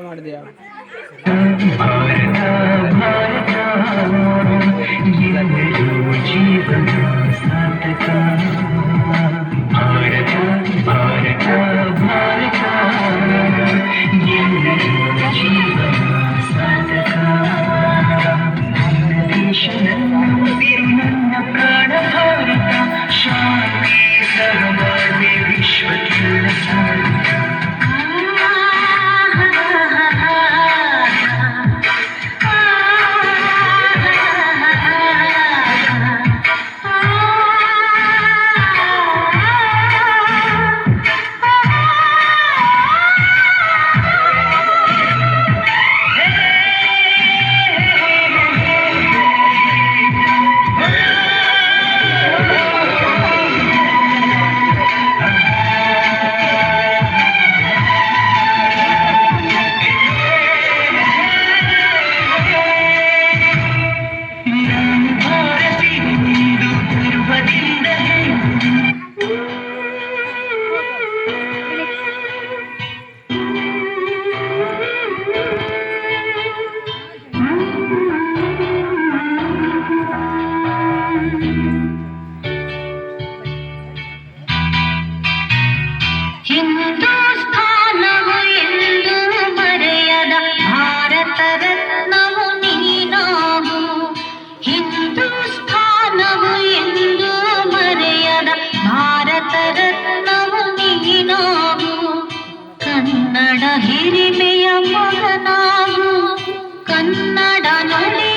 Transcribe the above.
ಮಾಡಿದ್ಯಾ ಸ್ಥಾನವು ಎಂದು ಮರೆಯದ ಭಾರತ ರತ್ನವು ನೀನಾಗು. ಕನ್ನಡ ಹಿರಿಮೆಯ ಮಗನಾಗು. ಕನ್ನಡ ನುಡಿ